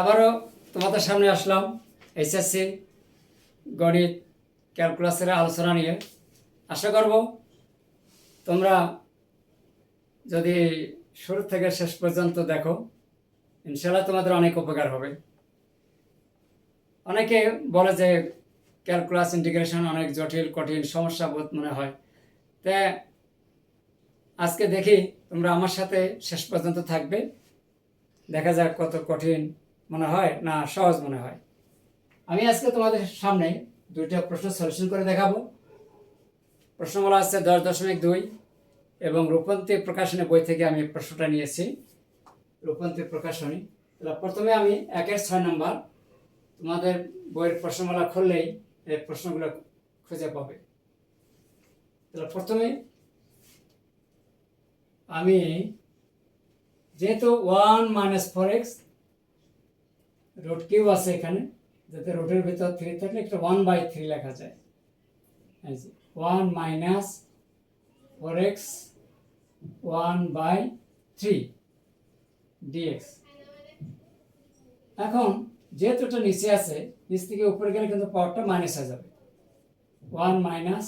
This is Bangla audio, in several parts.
আবারও তোমাদের সামনে আসলাম, এইচএসসি, গণিত, ক্যালকুলাসের আলোচনা নিয়ে। আশা করব তোমরা যদি শুরু থেকে শেষ পর্যন্ত দেখো ইনশাল্লাহ তোমাদের অনেক উপকার হবে। অনেকে বলে যে ক্যালকুলাস, ইন্টিগ্রেশন অনেক জটিল, কঠিন, সমস্যা বোধ মনে হয়। তা আজকে দেখি তোমরা আমার সাথে শেষ পর্যন্ত থাকবে। দেখা যাক কত কঠিন মনে হয়? না, সহজ মনে হয়। আমি আজকে তোমাদের সামনে দুইটা প্রশ্ন সলিউশন করে দেখাবো। প্রশ্নগুলো আছে দশ দশমিক দুই এবং রূপন্তী প্রকাশনী বই থেকে আমি প্রশ্নটা নিয়েছি। রূপন্তী প্রকাশনী। তাহলে প্রথমে আমি একের ছয় নম্বর। তোমাদের বইয়ের প্রশ্নমালা খুললেই এই প্রশ্নগুলো খুঁজে পাবে। তাহলে প্রথমে আমি যেহেতু one minus four x root q আছে এখানে, যাতে রোডের ভিতর থ্রি থাকলে একটা ওয়ান বাই থ্রি লেখা যায়। One minus four x one by three dx এখন যেহেতু এটা নিচে আছে, নিচ থেকে উপরে গেলে কিন্তু পাওয়ারটা মাইনাস হয়ে যাবে। One minus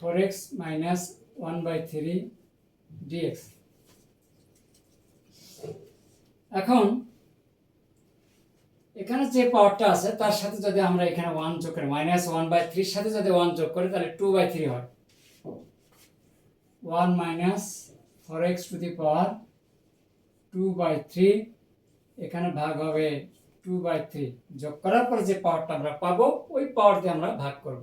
four x minus one by three dx এখন এখানে যে পাওয়ারটা আছে, তার সাথে যদি আমরা এখানে ওয়ান যোগ করি মাইনাস ওয়ান বাই থ্রির সাথে যদি ওয়ান যোগ করি, তাহলে টু বাই থ্রি হয়। One minus four x to the power two by three এখানে ভাগ হবে টু বাই থ্রি যোগ করার পর যে পাওয়ারটা আমরা পাবো, ওই পাওয়ার দিয়ে আমরা ভাগ করব।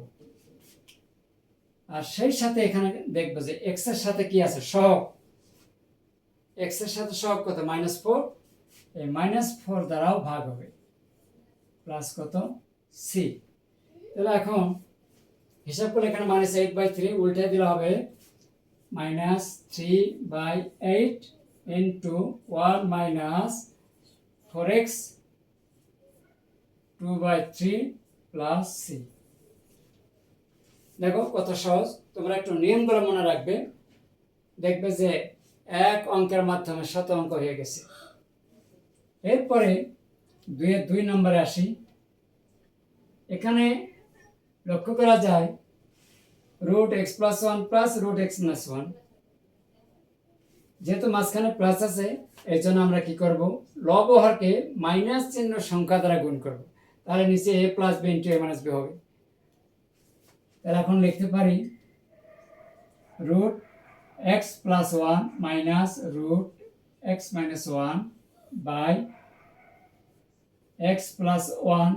আর সেই সাথে এখানে দেখব যে এক্সের সাথে কি আছে, সহগ। এক্সের সাথে সহগ কত? মাইনাস ফোর এই মাইনাস ফোর দ্বারাও ভাগ হবে। প্লাস কত? সি তাহলে এখন হিসাব করলে এখানে মাইনাস এইট বাই থ্রি উল্টে দিলে হবে minus three by eight into one minus four x two by three plus C দেখো কত সহজ। তোমরা একটু নিয়মগুলো মনে রাখবে। দেখবে যে এক অঙ্কের মাধ্যমে শত অঙ্ক হয়ে গেছে। এরপরে দুইয়ের দুই নম্বরে আসি। এখানে লক্ষ্য করা যায় root x plus one plus root x minus one যেহেতু মাঝখানে প্লাস আছে এই জন্য আমরা কি করব? লব হরকে মাইনাস চিহ্ন সংখ্যা দ্বারা গুণ করব। তাহলে নিচে a plus b into a minus b হবে। তাহলে এখন লিখতে পারি root x plus one minus root x minus one by x plus one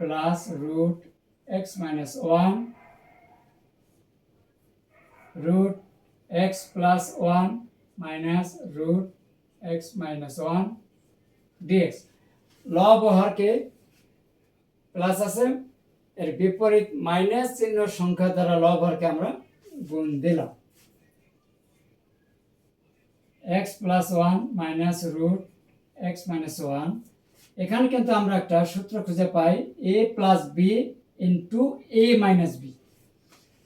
plus root x minus one root x plus 1 minus root x minus 1 dx লব হরকে প্লাস আছে, এর বিপরীত মাইনাস চিহ্ন সংখ্যা দ্বারা লব হরকে আমরা গুণ দিলাম। X plus one minus root x minus one এখানে কিন্তু আমরা একটা সূত্র খুঁজে পাই a plus b into a minus b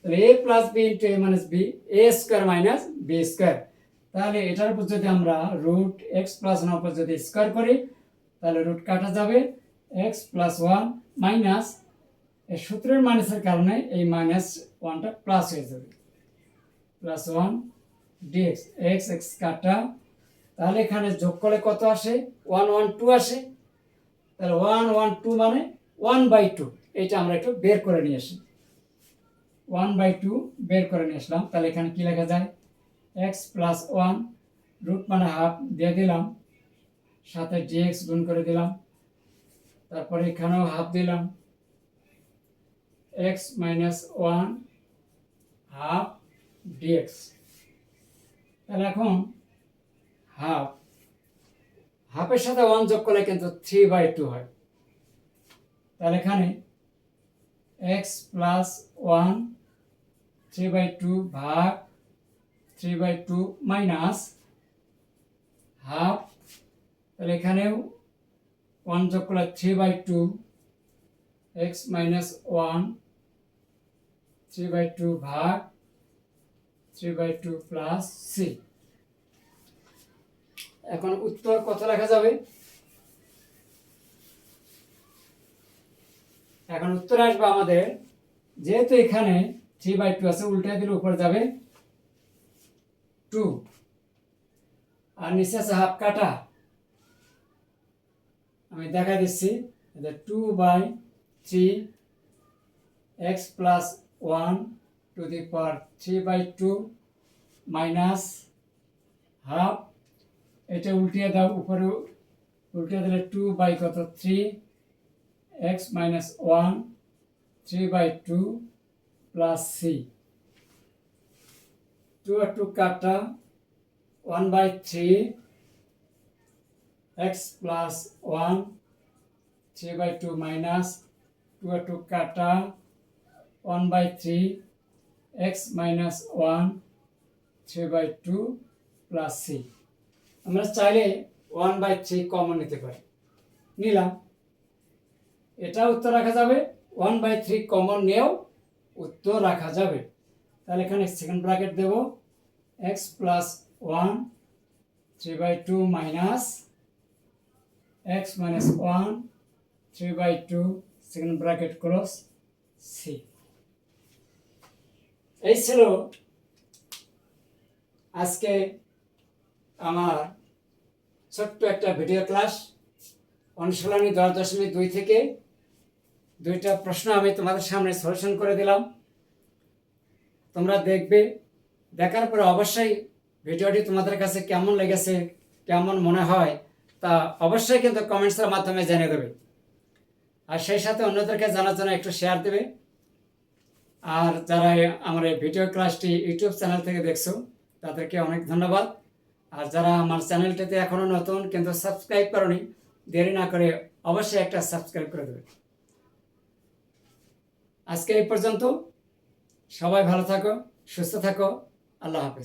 তাহলে a plus b into a minus b a square minus b square তাহলে এটার উপর যদি আমরা রুট এক্স প্লাস ওয়ান উপর যদি স্কোয়ার করি, তাহলে রুট কাটা যাবে এক্স প্লাস ওয়ান মাইনাস এই সূত্রের মাইনাসের কারণে এই মাইনাস ওয়ানটা প্লাস হয়ে যাবে। Plus one dx x x কাটা। তাহলে এখানে যোগ করলে কত আসে? ওয়ান ওয়ান টু আসে। তাহলে ওয়ান ওয়ান টু মানে ওয়ান বাই টু এইটা আমরা একটু বের করে নিয়ে আসি। ওয়ান বাই টু বের করে নিয়ে আসলাম। তাহলে এখানে কী লেখা যায়? এক্স প্লাস ওয়ান রুট মানে হাফ দিয়ে দিলাম। সাথে ডিএক্স গুণ করে দিলাম। তারপরে এখানেও হাফ দিলাম। X minus one half dx তাহলে এখন হাফ হাফের সাথে ওয়ান যোগ করলে কিন্তু থ্রি বাই টু হয়। তাহলে এখানে x plus one three by two ভাগ three by two minus half তাহলে এখানেও ওয়ান যোগ করলে three by two x minus one three by two ভাগ three by two plus c এখন উত্তর কত লেখা যাবে? এখন উত্তর আসবে আমাদের, যেহেতু এখানে থ্রি বাই টু আছে উল্টে দিলে উপরে যাবে টু আর নিচে আছে হাফ কাটা। আমি দেখা দিচ্ছি two by three x plus one two the power three by two minus half এটা উল্টিয়ে দাও, উপরে উল্টে দিলে টু বাই কত? Three x minus one three by two plus c two R two কাটা one by three x plus one three by two minus two R two কাটা one by three x minus one three by two plus c আমরা চাইলে ওয়ান বাই থ্রি কমন নিতে পারি। নিলাম। এটা উত্তর রাখা যাবে। ওয়ান বাই থ্রি কমন নিয়েও উত্তর রাখা যাবে। তাহলে এখানে second bracket Dev. X plus one three by two minus x minus one three by two second bracket close c এই ছিল আজকে আমার ছোট্ট একটা ভিডিও ক্লাস অনুশীলনী দশ দশমিক দুই থেকে দুইটা প্রশ্ন আমি তোমাদের সামনে সলিউশন করে দিলাম। তোমরা দেখবে, দেখার পরে অবশ্যই ভিডিওটি তোমাদের কাছে কেমন লেগেছে, কেমন মনে হয়, তা অবশ্যই কিন্তু কমেন্টসের মাধ্যমে জেনে দেবে। আর সেই সাথে অন্যদেরকে জানার জন্য একটু শেয়ার দেবে। আর যারা আমার এই ভিডিও ক্লাসটি ইউটিউব চ্যানেল থেকে দেখছ, তাদেরকে অনেক ধন্যবাদ। আর যারা আমার চ্যানেলটাতে এখনও নতুন, কিন্তু সাবস্ক্রাইব করনি, দেরি না করে অবশ্যই একটা সাবস্ক্রাইব করে দেবে। আজকে এই পর্যন্ত। সবাই ভালো থাকো, সুস্থ থাকো। আল্লাহ হাফেজ।